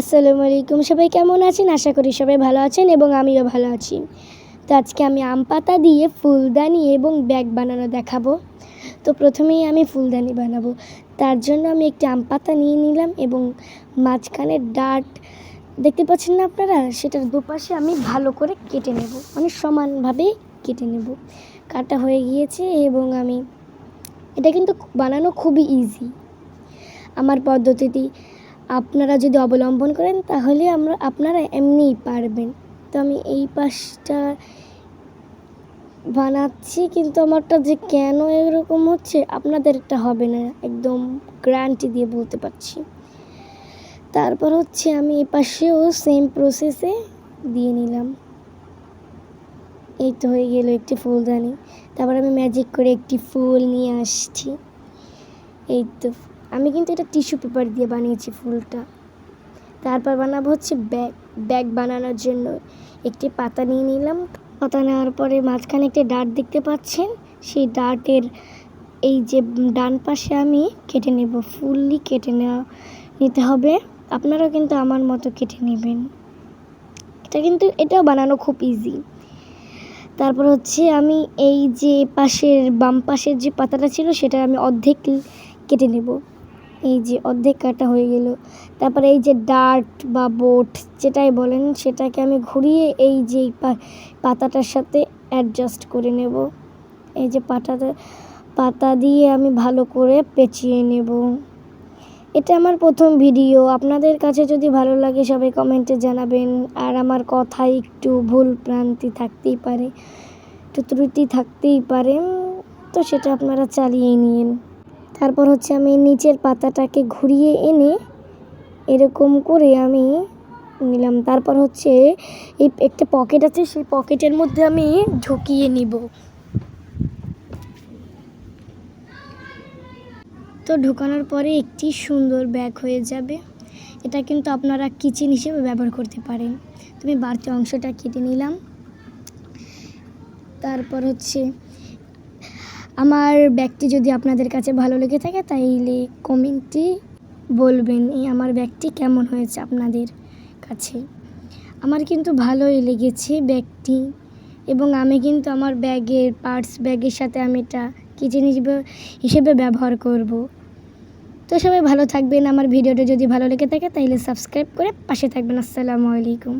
আসসালামু আলাইকুম। সবাই কেমন আছেন? আশা করি সবাই ভালো আছেন এবং আমিও ভালো আছি। তো আজকে আমি আম পাতা দিয়ে ফুলদানি এবং ব্যাগ বানানো দেখাবো। তো প্রথমেই আমি ফুলদানি বানাবো। তার জন্য আমি একটি আম পাতা নিয়ে নিলাম এবং মাঝখানে ডাট দেখতে পাচ্ছেন না আপনারা? সেটার দুপাশে আমি ভালো করে কেটে নেব। মানে সমানভাবে কেটে নেব। কাটা হয়ে গিয়েছে এবং আমি, এটা কিন্তু বানানো খুবই ইজি আমার পদ্ধতিটি আপনারা যদি অবলম্বন করেন, তাহলে আমরা, আপনারা এমনিই পারবেন। তো আমি এই পাশটা বানাচ্ছি, কিন্তু আমারটা যে কেন এরকম হচ্ছে, আপনাদেরটা হবে না। একদম গ্যারান্টি দিয়ে বলতে পারছি। তারপর হচ্ছে আমি এই পাশেও সেম প্রসেসে দিয়ে নিলাম। এই তো হয়ে গেল একটি ফুলদানি। তারপর আমি ম্যাজিক করে একটি ফুল নিয়ে আসছি। এই তো আমি কিন্তু এটা টিস্যু পেপার দিয়ে বানিয়েছি ফুলটা। তারপর বানাবো হচ্ছে ব্যাগ। ব্যাগ বানানোর জন্য একটি পাতা নিয়ে নিলাম। পাতা নেওয়ার পরে মাঝখানে একটি ডাট দেখতে পাচ্ছেন? সেই ডাটের এই যে ডান পাশে আমি কেটে নেব। ফুললি কেটে নেওয়া নিতে হবে। আপনারাও কিন্তু আমার মতো কেটে নেবেন। এটা কিন্তু, এটাও বানানো খুব ইজি তারপর হচ্ছে আমি এই যে পাশের বাম পাশের যে পাতাটা ছিল, সেটা আমি অর্ধেক কেটে নেব। এই যে অর্ধেক কাটা হয়ে গেল। তারপরে এই যে ডার্ট বা বোট যেটাই বলেন, সেটাকে আমি ঘুরিয়ে এই যে পাতাটার সাথে অ্যাডজাস্ট করে নেব। এই যে পাতাটা, পাতা দিয়ে আমি ভালো করে পেঁচিয়ে নেব। এটা আমার প্রথম ভিডিও। আপনাদের কাছে যদি ভালো লাগে সবাই কমেন্টে জানাবেন। আর আমার কথায় একটু ভুল প্রান্তি থাকতেই পারে একটু ত্রুটি থাকতেই পারে, তো সেটা আপনারা চালিয়ে নিন। তারপর হচ্ছে আমি নিচের পাতাটাকে ঘুরিয়ে এনে এরকম করে আমি নিলাম। তারপর হচ্ছে এই একটা পকেট আছে, সেই পকেটের মধ্যে আমি ঢুকিয়ে নিব। তো ঢোকানোর পরে একটি সুন্দর ব্যাগ হয়ে যাবে। এটা কিন্তু আপনারা কিচেন হিসেবে ব্যবহার করতে পারেন। তুমি বাড়তি অংশটা কেটে নিলাম। তারপর হচ্ছে আমার ব্যাগটি যদি আপনাদের কাছে ভালো লেগে থাকে, তাইলে কমেন্টটি বলবেন, এই আমার ব্যাগটি কেমন হয়েছে আপনাদের কাছে? আমার কিন্তু ভালোই লেগেছে ব্যাগটি এবং আমি কিন্তু আমার ব্যাগের পার্টস ব্যাগের সাথে আমি এটা কিচেন হিসেবে হিসেবে ব্যবহার করব। তো সবাই ভালো থাকবেন। আমার ভিডিওটা যদি ভালো লেগে থাকে তাহলে সাবস্ক্রাইব করে পাশে থাকবেন। আসসালামু আলাইকুম।